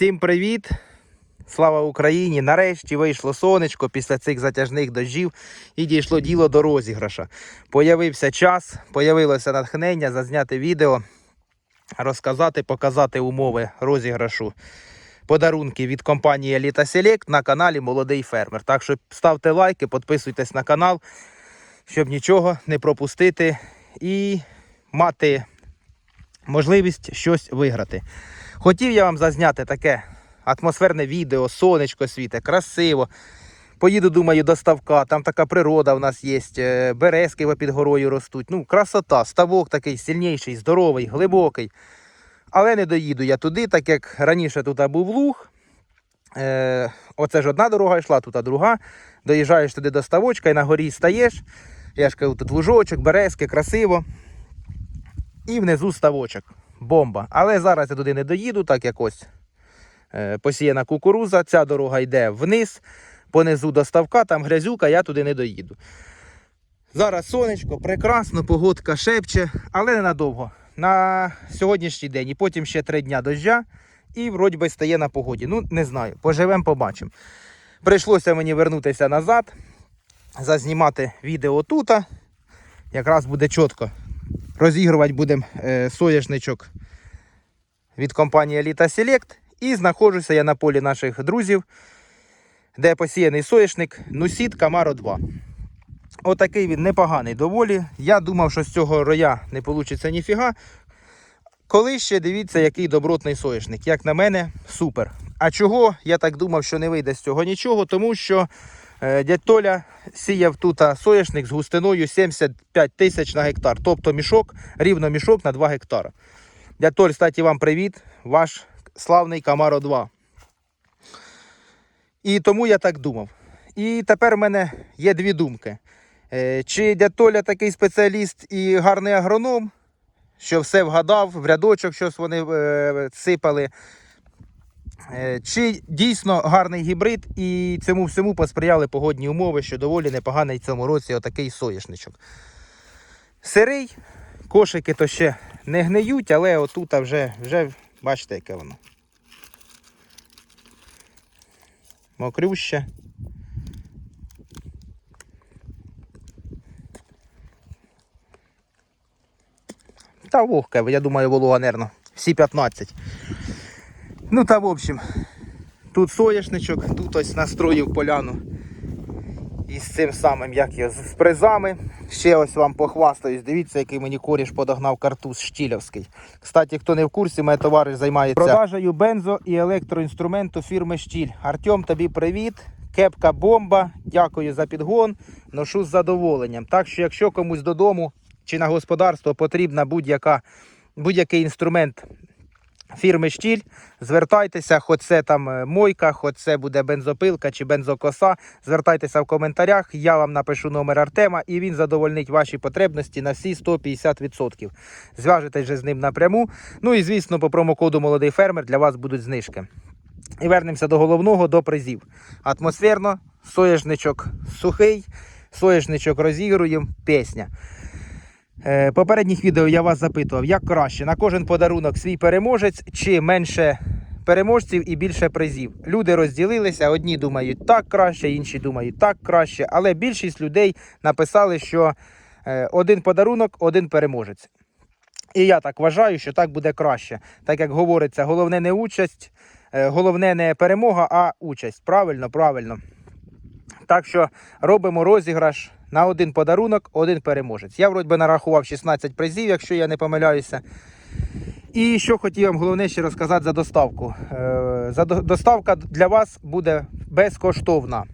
Всім привіт! Слава Україні! Нарешті вийшло сонечко після цих затяжних дощів і дійшло діло до розіграша. Появився час, появилося натхнення зазняти відео, розказати, показати умови розіграшу подарунки від компанії Elita Select на каналі Молодий Фермер. Так що ставте лайки, підписуйтесь на канал, щоб нічого не пропустити і мати можливість щось виграти. Хотів я вам зазняти таке атмосферне відео, сонечко світе, красиво. Поїду, думаю, до ставка, там така природа в нас є, е, березки під горою ростуть. Ну, красота, ставок такий сильніший, здоровий, глибокий. Але не доїду я туди, так як раніше тут був луг. Е, оце ж одна дорога йшла, тут друга. Доїжджаєш туди до ставочка і на горі стаєш. Я ж кажу, тут лужочок, березки, красиво. І внизу ставочок. Бомба. Але зараз я туди не доїду, так як ось е, посіяна кукуруза. Ця дорога йде вниз, понизу до ставка, там грязюка, я туди не доїду. Зараз сонечко, прекрасно, погодка шепче, але ненадовго. На сьогоднішній день і потім ще три дня дождя, і вроді би стає на погоді. Ну, не знаю, поживемо, побачимо. Прийшлося мені вернутися назад, зазнімати відео тут. Якраз буде чітко. Розігрувати будемо е, соняшничок від компанії Elita Select. І знаходжуся я на полі наших друзів, де посіяний соняшник Нусіт Camaro 2. Отакий він непоганий доволі. Я думав, що з цього роя не вийде ніфіга. Коли ще дивіться, який добротний соняшник. Як на мене, супер. А чого? Я так думав, що не вийде з цього нічого, тому що дядь Толя сіяв тут соняшник з густиною 75 тисяч на гектар. Тобто мішок, рівно мішок на 2 гектара. Дядь Толь, кстати, вам привіт, ваш славний Камаро 2. І тому я так думав. І тепер в мене є дві думки. Е, Чи дядь Толя такий спеціаліст і гарний агроном, що все вгадав, в рядочок щось вони е, сипали. Е, Чи дійсно гарний гібрид і цьому всьому посприяли погодні умови, що доволі непоганий в цьому році отакий соняшничок. Сирий, кошики то ще не гниють, але отут вже, вже бачите, яке воно. Мокрюще. Та вогке, я думаю, волога, нервно. Всі 15. Ну та в общем, тут соняшничок, тут ось настроїв поляну із цим самим, як його, з призами. Ще ось вам похвастаюсь. Дивіться, який мені коріш подогнав картуз Штілівський. Кстати, хто не в курсі, моє товариш займається продажею бензо і електроінструменту фірми Штіль. Артем, тобі привіт. Кепка бомба. Дякую за підгон. Ношу з задоволенням. Так що, якщо комусь додому чи на господарство потрібна будь-яка будь-який інструмент фірми Штіль, звертайтеся, хоч це там е, мойка, хоч це буде бензопилка чи бензокоса. Звертайтеся в коментарях, я вам напишу номер Артема і він задовольнить ваші потребності на всі 150%. Зв'яжетесь же з ним напряму. Ну і звісно, по промокоду Молодий фермер для вас будуть знижки. І вернемося до головного, до призів. Атмосферно, соняшничок сухий, соняшничок розігруємо, пісня. Е, Попередніх відео я вас запитував, як краще на кожен подарунок свій переможець чи менше переможців і більше призів. Люди розділилися, одні думають так краще, інші думають так краще, але більшість людей написали, що е, один подарунок, один переможець. І я так вважаю, що так буде краще. Так як говориться, головне не участь, е, головне не перемога, а участь. Правильно, правильно. Так що робимо розіграш на один подарунок, один переможець. Я вроді нарахував 16 призів, якщо я не помиляюся. І що хотів вам головне ще розказати за доставку. Е, доставка для вас буде безкоштовна.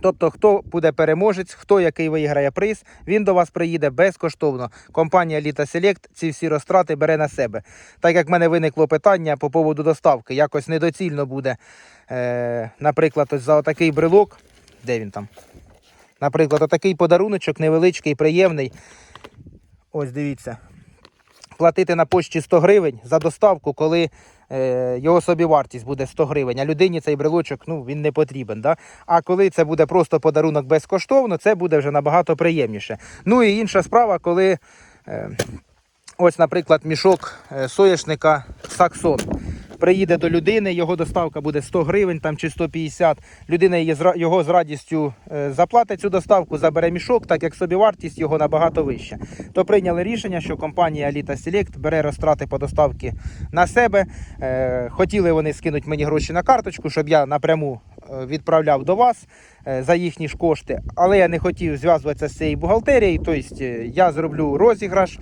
Тобто, хто буде переможець, хто який виграє приз, він до вас приїде безкоштовно. Компанія Elita Select ці всі розтрати бере на себе. Так як в мене виникло питання по поводу доставки, якось недоцільно буде, е, наприклад, ось за отакий брелок. Де він там? Наприклад, отакий подаруночок невеличкий, приємний. Ось дивіться. Платити на пошті 100 гривень за доставку, коли е, його собівартість буде 100 гривень, а людині цей брелочок ну, він не потрібен. Да? А коли це буде просто подарунок безкоштовно, це буде вже набагато приємніше. Ну і інша справа, коли е, ось, наприклад, мішок е, соняшника Саксон. Приїде до людини, його доставка буде 100 гривень там, чи 150. Людина його з радістю е, заплатить цю доставку, забере мішок, так як собівартість його набагато вища. То прийняли рішення, що компанія Alita Select бере розтрати по доставці на себе. Е, Хотіли вони скинути мені гроші на карточку, щоб я напряму е, відправляв до вас за їхні ж кошти. Але я не хотів зв'язуватися з цією бухгалтерією. Тобто я зроблю розіграш.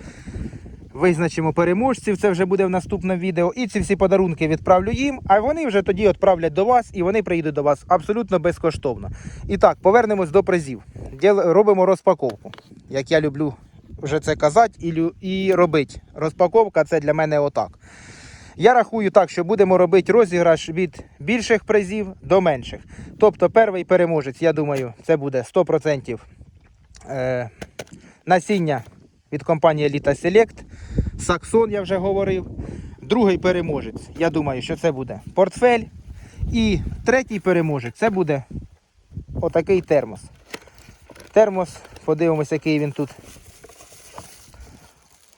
Визначимо переможців, це вже буде в наступному відео. І ці всі подарунки відправлю їм, а вони вже тоді відправлять до вас і вони приїдуть до вас абсолютно безкоштовно. І так, повернемось до призів. Робимо розпаковку. Як я люблю вже це казати і, і робити. Розпаковка це для мене отак. Я рахую так, що будемо робити розіграш від більших призів до менших. Тобто, перший переможець, я думаю, це буде 100% е, насіння від компанії Elita Select. Саксон, я вже говорив. Другий переможець, я думаю, що це буде портфель. І третій переможець це буде отакий термос. Термос, подивимося, який він тут.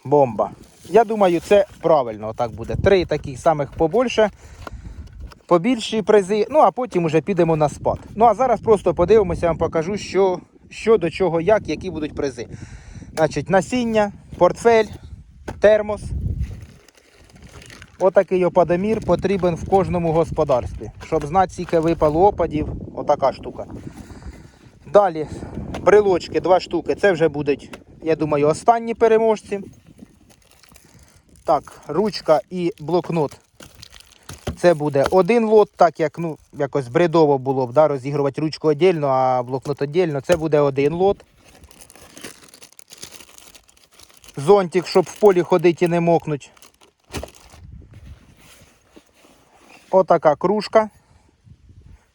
Бомба. Я думаю, це правильно отак буде. Три таких самих побольше, побільші призи, ну а потім уже підемо на спад. Ну а зараз просто подивимося, я вам покажу, що, що до чого, як, які будуть призи. Значить, насіння, портфель, термос. Отакий опадомір потрібен в кожному господарстві. Щоб знати, скільки випало опадів, отака штука. Далі брелочки, два штуки. Це вже будуть, я думаю, останні переможці. Так, ручка і блокнот. Це буде один лот, так як ну, якось бредово було б да, розігрувати ручку віддільно, а блокнот віддільно. Це буде один лот. Зонтик, щоб в полі ходити і не мокнуть. Отака кружка.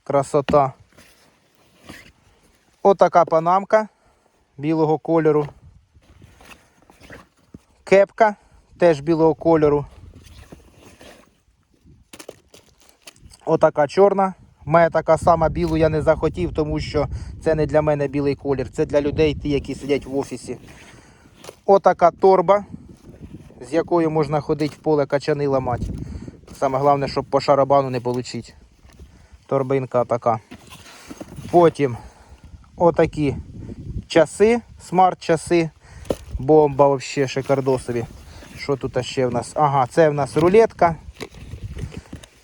Красота. Отака панамка білого кольору. Кепка теж білого кольору. Отака чорна. У мене така сама білу я не захотів, тому що це не для мене білий колір. Це для людей, ті, які сидять в офісі. Отака торба, з якою можна ходити в поле качани ламати. Саме головне, щоб по шарабану не отримати. Торбинка така. Потім отакі часи, смарт-часи. Бомба взагалі шикардосові. Що тут ще в нас? Ага, це в нас рулетка.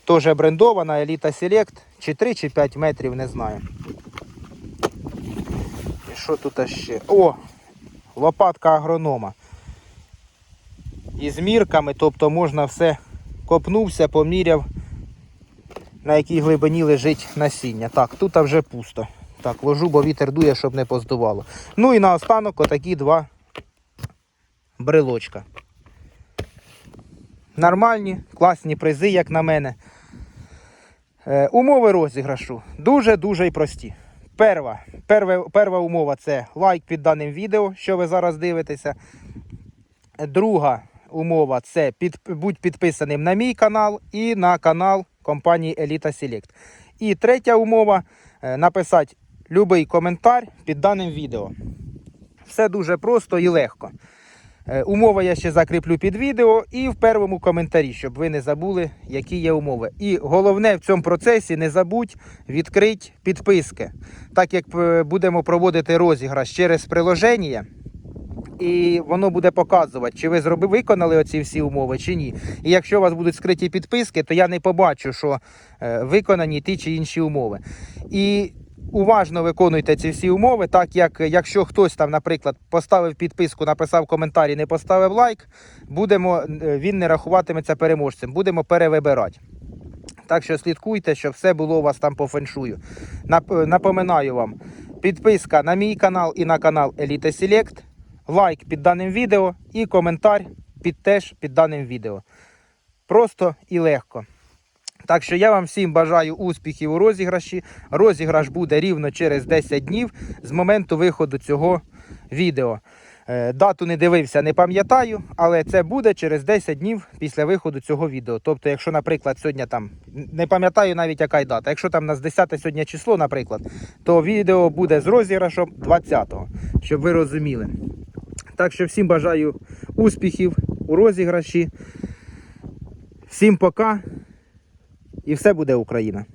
Теж брендована, Elita Select. Чи 3, чи 5 метрів, не знаю. І що тут ще? О! Лопатка агронома. Із мірками, тобто можна все копнувся, поміряв, на якій глибині лежить насіння. Так, тут вже пусто. Так, ложу, бо вітер дує, щоб не поздувало. Ну і наостанок отакі два брелочка. Нормальні, класні призи, як на мене. Е, умови розіграшу дуже-дуже й прості. Перва, перва, перва умова це лайк під даним відео, що ви зараз дивитеся. Друга умова це під, будь підписаним на мій канал і на канал компанії Elita Select. І третя умова е, написати будь-який коментар під даним відео. Все дуже просто і легко. Е, Умови я ще закріплю під відео і в першому коментарі, щоб ви не забули, які є умови. І головне в цьому процесі не забудь відкрити підписки. Так як е, будемо проводити розіграш через приложення, і воно буде показувати, чи ви зроби, виконали оці всі умови, чи ні. І якщо у вас будуть скриті підписки, то я не побачу, що е, виконані ті чи інші умови. І уважно виконуйте ці всі умови, так як якщо хтось там, наприклад, поставив підписку, написав коментар і не поставив лайк, будемо, е, він не рахуватиметься переможцем, будемо перевибирати. Так що слідкуйте, щоб все було у вас там по феншую. Напоминаю вам, підписка на мій канал і на канал Elite Select, лайк під даним відео і коментар під теж під даним відео. Просто і легко. Так що я вам всім бажаю успіхів у розіграші. Розіграш буде рівно через 10 днів з моменту виходу цього відео. Е, Дату не дивився, не пам'ятаю, але це буде через 10 днів після виходу цього відео. Тобто, якщо, наприклад, сьогодні там не пам'ятаю навіть яка й дата. Якщо там у нас 10 сьогодні число, наприклад, то відео буде з розіграшом 20-го, щоб ви розуміли. Так що всім бажаю успіхів у розіграші. Всім пока. І все буде Україна.